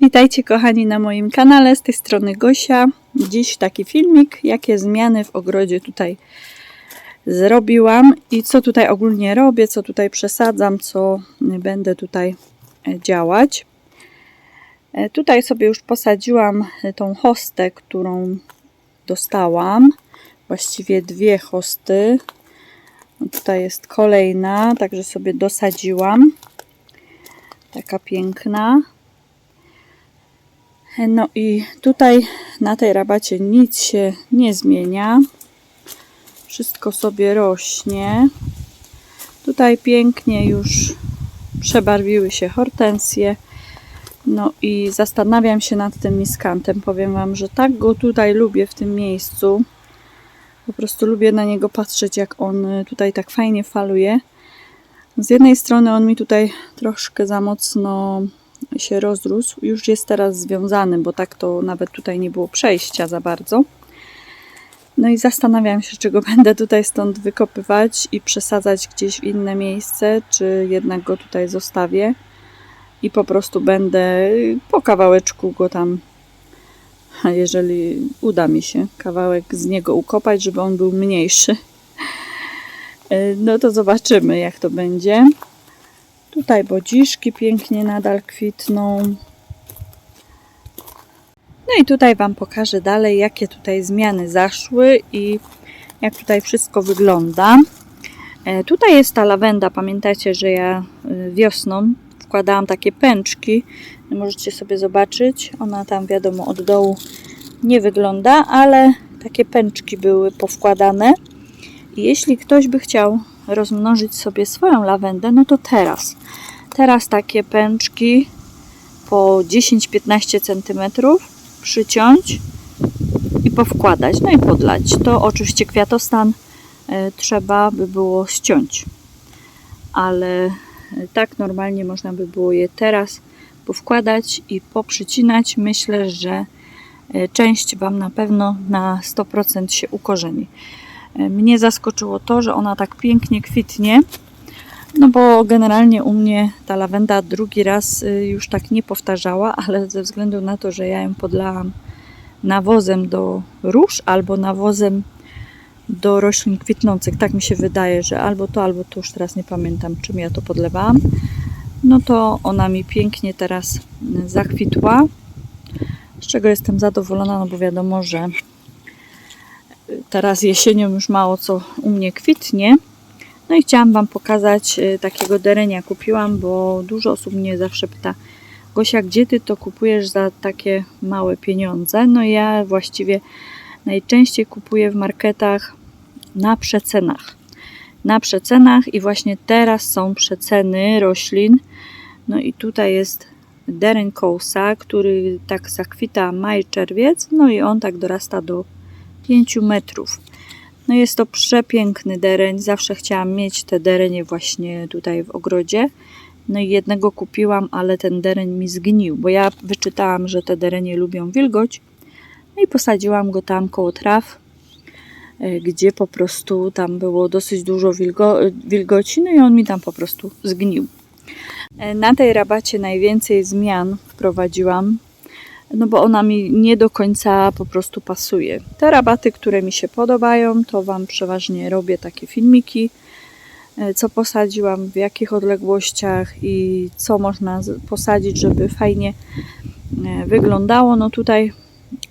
Witajcie kochani na moim kanale, z tej strony Gosia. Dziś taki filmik, jakie zmiany w ogrodzie tutaj zrobiłam i co tutaj ogólnie robię, co tutaj przesadzam, co będę tutaj e, działać. E, Tutaj sobie już posadziłam e, tą hostę, którą dostałam. Właściwie dwie hosty. No Tutaj jest kolejna, także sobie dosadziłam. Taka piękna. No i tutaj na tej rabacie nic się nie zmienia. Wszystko sobie rośnie. Tutaj pięknie już przebarwiły się hortensje. No i zastanawiam się nad tym miskantem. Powiem Wam, że tak go tutaj lubię w tym miejscu. Po prostu lubię na niego patrzeć, jak on tutaj tak fajnie faluje. Z jednej strony on mi tutaj troszkę za mocno się rozrósł. Już jest teraz związany, bo tak to nawet tutaj nie było przejścia za bardzo. No i zastanawiam się, czy go będę tutaj stąd wykopywać i przesadzać gdzieś w inne miejsce, czy jednak go tutaj zostawię i po prostu będę po kawałeczku go tam, a jeżeli uda mi się kawałek z niego ukopać, żeby on był mniejszy. No to zobaczymy, jak to będzie. Tutaj bodziszki pięknie nadal kwitną. No i tutaj Wam pokażę dalej, jakie tutaj zmiany zaszły i jak tutaj wszystko wygląda. E, Tutaj jest ta lawenda. Pamiętacie, że ja y, wiosną wkładałam takie pęczki. Możecie sobie zobaczyć. Ona tam wiadomo od dołu nie wygląda, ale takie pęczki były powkładane. Jeśli ktoś by chciał rozmnożyć sobie swoją lawendę, no to teraz. Teraz takie pęczki po 10-15 cm przyciąć i powkładać, no i podlać. To oczywiście kwiatostan e, trzeba by było ściąć, ale e, tak normalnie można by było je teraz powkładać i poprzycinać. Myślę, że e, część Wam na pewno na 100% się ukorzeni. Mnie zaskoczyło to, że ona tak pięknie kwitnie. No bo generalnie u mnie ta lawenda drugi raz y, już tak nie powtarzała, ale ze względu na to, że ja ją podlałam nawozem do róż albo nawozem do roślin kwitnących. Tak mi się wydaje, że albo to, albo to już teraz nie pamiętam, czym ja to podlewałam. No to ona mi pięknie teraz y, zakwitła, z czego jestem zadowolona, no bo wiadomo, że teraz jesienią już mało co u mnie kwitnie. No i chciałam Wam pokazać y, takiego derenia kupiłam, bo dużo osób mnie zawsze pyta Gosia, gdzie Ty to kupujesz za takie małe pieniądze? No ja właściwie najczęściej kupuję w marketach na przecenach. Na przecenach i właśnie teraz są przeceny roślin. No i tutaj jest dereń kołsa, który tak zakwita maj, czerwiec, no i on tak dorasta do 5 metrów. No jest to przepiękny dereń. Zawsze chciałam mieć te derenie właśnie tutaj w ogrodzie. No i jednego kupiłam, ale ten dereń mi zgnił, bo ja wyczytałam, że te derenie lubią wilgoć. No i posadziłam go tam koło traw, e, gdzie po prostu tam było dosyć dużo wilgo wilgoci, no i on mi tam po prostu zgnił. E, Na tej rabacie najwięcej zmian wprowadziłam no bo ona mi nie do końca po prostu pasuje. Te rabaty, które mi się podobają, to Wam przeważnie robię takie filmiki, e, co posadziłam, w jakich odległościach i co można posadzić, żeby fajnie e, wyglądało. No tutaj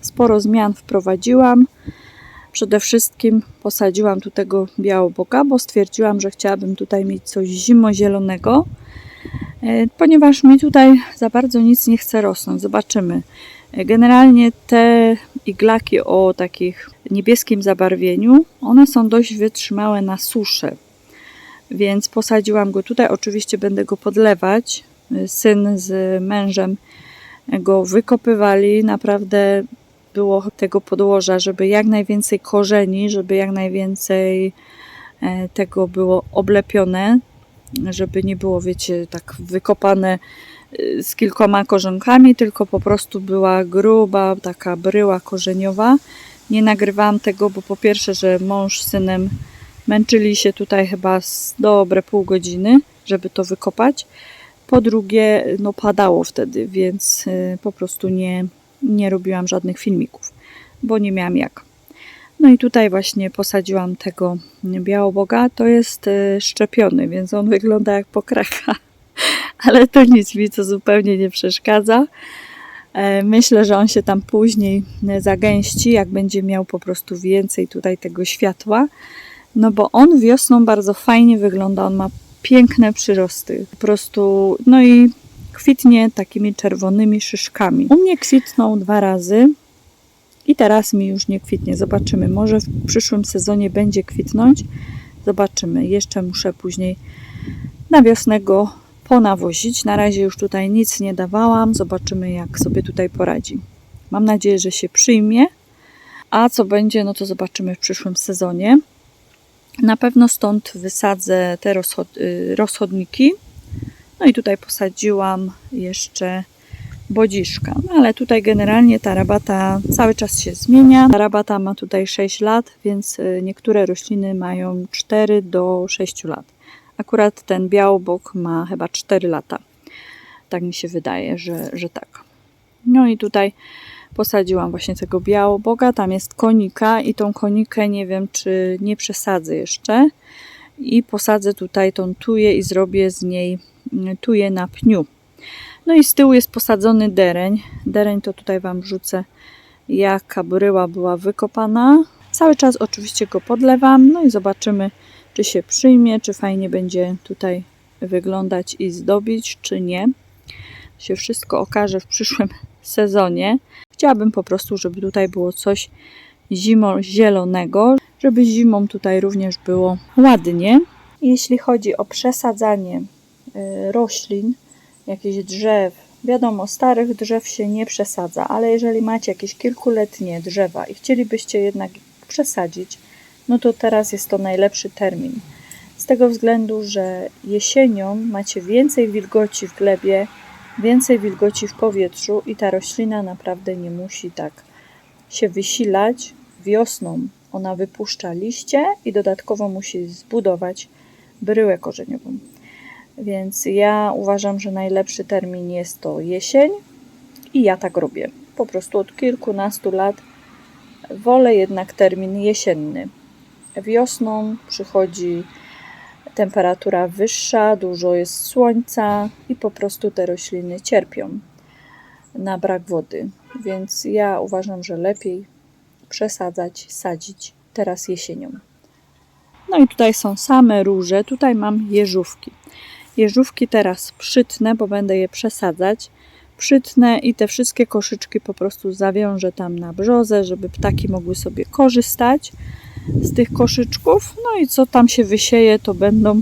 sporo zmian wprowadziłam. Przede wszystkim posadziłam tu tego białoboka, bo stwierdziłam, że chciałabym tutaj mieć coś zimozielonego, e, ponieważ mi tutaj za bardzo nic nie chce rosnąć. Zobaczymy. E, Generalnie te iglaki o takich niebieskim zabarwieniu, one są dość wytrzymałe na suszę. Więc posadziłam go tutaj. Oczywiście będę go podlewać. E, Syn z mężem go wykopywali. Naprawdę było tego podłoża, żeby jak najwięcej korzeni, żeby jak najwięcej e, tego było oblepione, żeby nie było, wiecie, tak wykopane y, z kilkoma korzonkami, tylko po prostu była gruba, taka bryła korzeniowa. Nie nagrywałam tego, bo po pierwsze, że mąż z synem męczyli się tutaj chyba z dobre pół godziny, żeby to wykopać. Po drugie, no padało wtedy, więc y, po prostu nie, nie robiłam żadnych filmików, bo nie miałam jak. No i tutaj właśnie posadziłam tego białoboga. To jest y, szczepiony, więc on wygląda jak pokraka. Ale to nic mi to zupełnie nie przeszkadza. E, Myślę, że on się tam później e, zagęści, jak będzie miał po prostu więcej tutaj tego światła. No bo on wiosną bardzo fajnie wygląda, on ma piękne przyrosty. Po prostu, no i kwitnie takimi czerwonymi szyszkami. U mnie kwitnął dwa razy i teraz mi już nie kwitnie. Zobaczymy, może w przyszłym sezonie będzie kwitnąć. Zobaczymy. Jeszcze muszę później na wiosnę go ponawozić. Na razie już tutaj nic nie dawałam. Zobaczymy, jak sobie tutaj poradzi. Mam nadzieję, że się przyjmie. A co będzie, no to zobaczymy w przyszłym sezonie. Na pewno stąd wysadzę te rozchod- y, rozchodniki. No i tutaj posadziłam jeszcze bodziszka. No ale tutaj generalnie ta rabata cały czas się zmienia. Ta rabata ma tutaj 6 lat, więc y, niektóre rośliny mają 4 do 6 lat. Akurat ten białobok ma chyba 4 lata. Tak mi się wydaje, że, że tak. No i tutaj posadziłam właśnie tego białoboga. Tam jest konika i tą konikę nie wiem, czy nie przesadzę jeszcze. I posadzę tutaj tą tuję i zrobię z niej mm, tuję na pniu. No i z tyłu jest posadzony dereń. Dereń to tutaj Wam wrzucę, jaka bryła była wykopana. Cały czas oczywiście go podlewam, no i zobaczymy, czy się przyjmie, czy fajnie będzie tutaj wyglądać i zdobić, czy nie. Się wszystko okaże w przyszłym sezonie. Chciałabym po prostu, żeby tutaj było coś zimo-zielonego, żeby zimą tutaj również było ładnie. Jeśli chodzi o przesadzanie y, roślin, jakichś drzew. Wiadomo, starych drzew się nie przesadza, ale jeżeli macie jakieś kilkuletnie drzewa i chcielibyście jednak przesadzić, no to teraz jest to najlepszy termin. Z tego względu, że jesienią macie więcej wilgoci w glebie, więcej wilgoci w powietrzu i ta roślina naprawdę nie musi tak się wysilać. Wiosną ona wypuszcza liście i dodatkowo musi zbudować bryłę korzeniową. Więc ja uważam, że najlepszy termin jest to jesień i ja tak robię. Po prostu od kilkunastu lat wolę jednak termin jesienny. Wiosną przychodzi temperatura wyższa, dużo jest słońca i po prostu te rośliny cierpią na brak wody. Więc ja uważam, że lepiej przesadzać, sadzić teraz jesienią. No i tutaj są same róże, tutaj mam jeżówki. Jeżówki teraz przytnę, bo będę je przesadzać. Przytnę i te wszystkie koszyczki po prostu zawiążę tam na brzozę, żeby ptaki mogły sobie korzystać z tych koszyczków. No i co tam się wysieje, to będą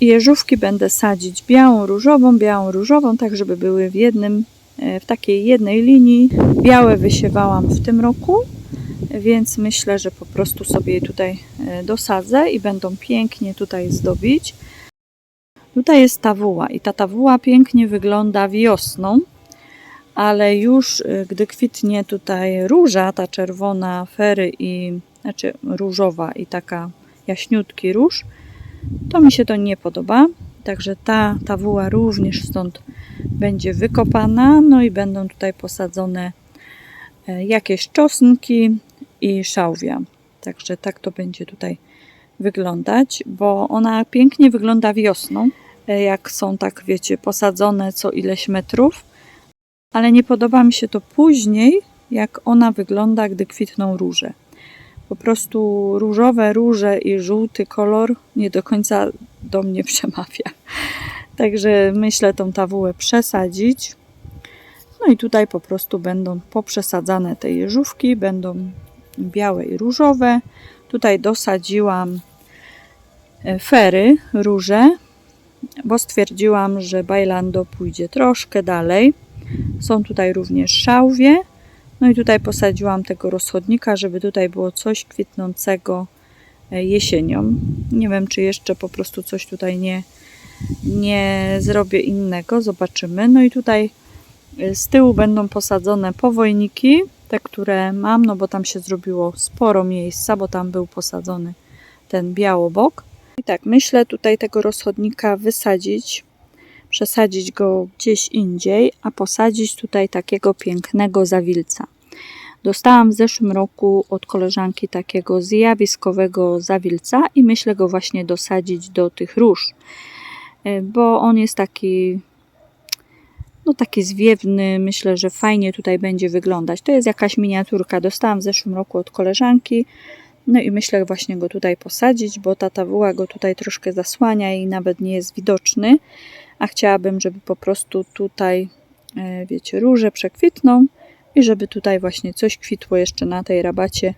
jeżówki. Będę sadzić białą, różową, białą, różową, tak żeby były w jednym, e, w takiej jednej linii. Białe wysiewałam w tym roku, więc myślę, że po prostu sobie je tutaj e, dosadzę i będą pięknie tutaj zdobić. Tutaj jest tawuła i ta tawuła pięknie wygląda wiosną, ale już y, gdy kwitnie tutaj róża, ta czerwona fery i znaczy różowa i taka jaśniutki róż, to mi się to nie podoba. Także ta tawuła również stąd będzie wykopana, no i będą tutaj posadzone e, jakieś czosnki i szałwia. Także tak to będzie tutaj wyglądać, bo ona pięknie wygląda wiosną jak są tak, wiecie, posadzone co ileś metrów, ale nie podoba mi się to później, jak ona wygląda, gdy kwitną róże. Po prostu różowe róże i żółty kolor nie do końca do mnie przemawia. Także myślę tą tawułę przesadzić. No i tutaj po prostu będą poprzesadzane te jeżówki, będą białe i różowe. Tutaj dosadziłam e, fery, róże, bo stwierdziłam, że Bailando pójdzie troszkę dalej. Są tutaj również szałwie. No i tutaj posadziłam tego rozchodnika, żeby tutaj było coś kwitnącego e, jesienią. Nie wiem, czy jeszcze po prostu coś tutaj nie, nie zrobię innego. Zobaczymy. No i tutaj e, z tyłu będą posadzone powojniki, te, które mam, no bo tam się zrobiło sporo miejsca, bo tam był posadzony ten białobok. Tak, myślę tutaj tego rozchodnika wysadzić. przesadzić go gdzieś indziej, a posadzić tutaj takiego pięknego zawilca. Dostałam w zeszłym roku od koleżanki takiego zjawiskowego zawilca i myślę go właśnie dosadzić do tych róż, y, bo on jest taki no taki zwiewny, myślę, że fajnie tutaj będzie wyglądać. To jest jakaś miniaturka, dostałam w zeszłym roku od koleżanki, no i myślę właśnie go tutaj posadzić, bo ta tawuła go tutaj troszkę zasłania i nawet nie jest widoczny, a chciałabym, żeby po prostu tutaj, e, wiecie, róże przekwitną i żeby tutaj właśnie coś kwitło jeszcze na tej rabacie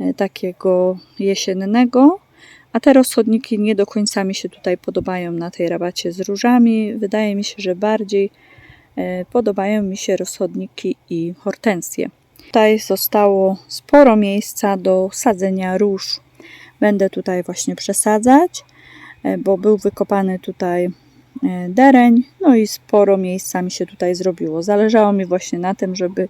e, takiego jesiennego. A te rozchodniki nie do końca mi się tutaj podobają na tej rabacie z różami. Wydaje mi się, że bardziej e, podobają mi się rozchodniki i hortensje. Tutaj zostało sporo miejsca do sadzenia róż. Będę tutaj właśnie przesadzać, e, bo był wykopany tutaj e, dereń, no i sporo miejsca mi się tutaj zrobiło. Zależało mi właśnie na tym, żeby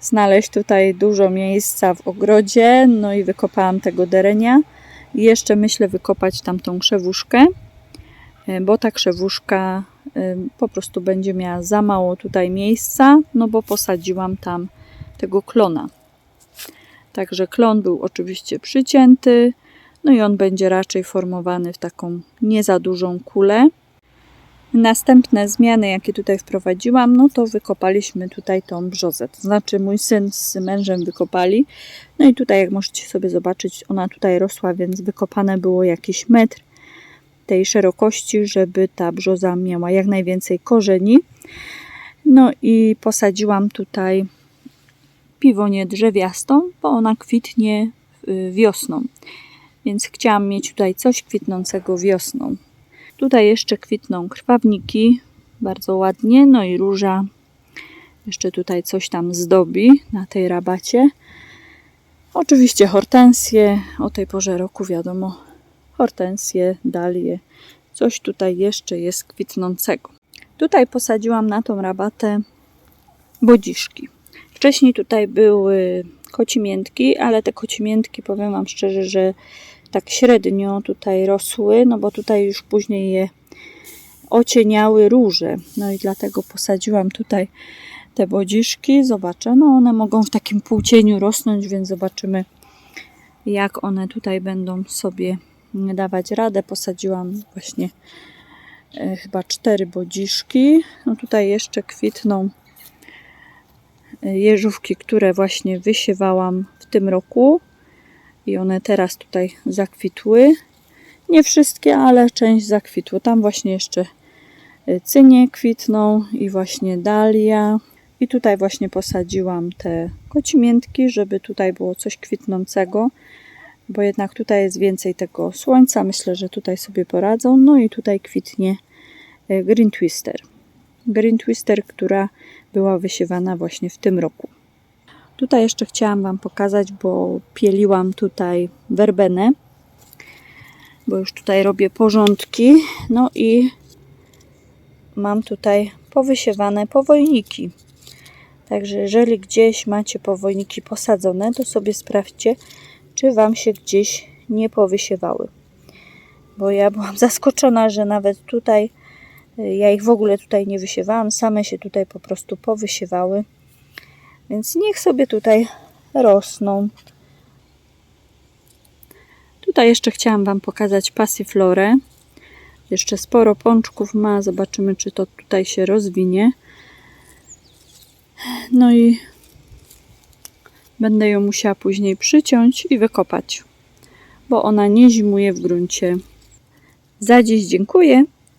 znaleźć tutaj dużo miejsca w ogrodzie, no i wykopałam tego derenia. I jeszcze myślę wykopać tamtą krzewuszkę, e, bo ta krzewuszka po prostu będzie miała za mało tutaj miejsca, no bo posadziłam tam tego klona. Także klon był oczywiście przycięty, no i on będzie raczej formowany w taką nie za dużą kulę. Następne zmiany, jakie tutaj wprowadziłam, no to wykopaliśmy tutaj tą brzozę. To znaczy mój syn z mężem wykopali. No i tutaj, jak możecie sobie zobaczyć, ona tutaj rosła, więc wykopane było jakiś metr tej szerokości, żeby ta brzoza miała jak najwięcej korzeni. No i posadziłam tutaj piwonię drzewiastą, bo ona kwitnie y, wiosną. Więc chciałam mieć tutaj coś kwitnącego wiosną. Tutaj jeszcze kwitną krwawniki, bardzo ładnie, no i róża. Jeszcze tutaj coś tam zdobi na tej rabacie. Oczywiście hortensje, o tej porze roku wiadomo, hortensje, dalie, coś tutaj jeszcze jest kwitnącego. Tutaj posadziłam na tą rabatę bodziszki. Wcześniej tutaj były kocimiętki, ale te kocimiętki, powiem Wam szczerze, że tak średnio tutaj rosły, no bo tutaj już później je ocieniały róże. No i dlatego posadziłam tutaj te bodziszki. Zobaczę, no one mogą w takim półcieniu rosnąć, więc zobaczymy jak one tutaj będą sobie dawać radę. Posadziłam właśnie e, chyba cztery bodziszki. No tutaj jeszcze kwitną jeżówki, które właśnie wysiewałam w tym roku i one teraz tutaj zakwitły. Nie wszystkie, ale część zakwitło. Tam właśnie jeszcze y, cynie kwitną i właśnie dalia. I tutaj właśnie posadziłam te kocimiętki, żeby tutaj było coś kwitnącego, bo jednak tutaj jest więcej tego słońca. Myślę, że tutaj sobie poradzą. No i tutaj kwitnie y, Green Twister. Green Twister, która była wysiewana właśnie w tym roku. Tutaj jeszcze chciałam Wam pokazać, bo pieliłam tutaj werbenę, bo już tutaj robię porządki. No i mam tutaj powysiewane powojniki. Także jeżeli gdzieś macie powojniki posadzone, to sobie sprawdźcie, czy Wam się gdzieś nie powysiewały. Bo ja byłam zaskoczona, że nawet tutaj ja ich w ogóle tutaj nie wysiewałam, same się tutaj po prostu powysiewały. Więc niech sobie tutaj rosną. Tutaj jeszcze chciałam Wam pokazać pasiflorę. Jeszcze sporo pączków ma. Zobaczymy, czy to tutaj się rozwinie. No i będę ją musiała później przyciąć i wykopać, bo ona nie zimuje w gruncie. Za dziś dziękuję